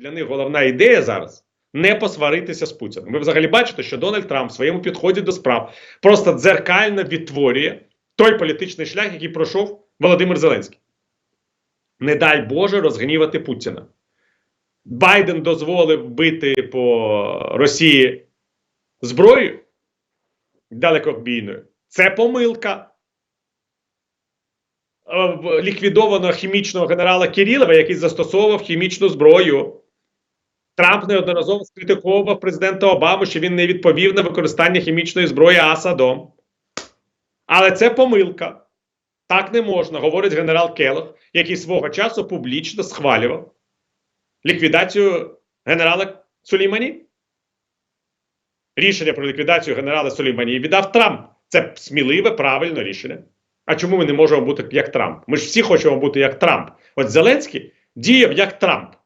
для них головна ідея зараз не посваритися з Путіним. Ви взагалі бачите, що Дональд Трамп в своєму підході до справ просто дзеркально відтворює той політичний шлях, який пройшов Володимир Зеленський. Не дай Боже розгнівати Путіна. Байден дозволив бити по Росії зброєю далекобійною. Це помилка. Е, в- Ліквідовано хімічного генерала Кирилова, який застосовував хімічну зброю. Трамп неодноразово скритикував президента Обаму, що він не відповів на використання хімічної зброї Асадом. Але це помилка. Так не можна, говорить генерал Келох, який свого часу публічно схвалював ліквідацію генерала Сулеймані. Рішення про ліквідацію генерала Сулеймані віддав Трамп. Це сміливе, правильне рішення. А чому ми не можемо бути як Трамп? Ми ж всі хочемо бути як Трамп. От Зеленський діяв як Трамп.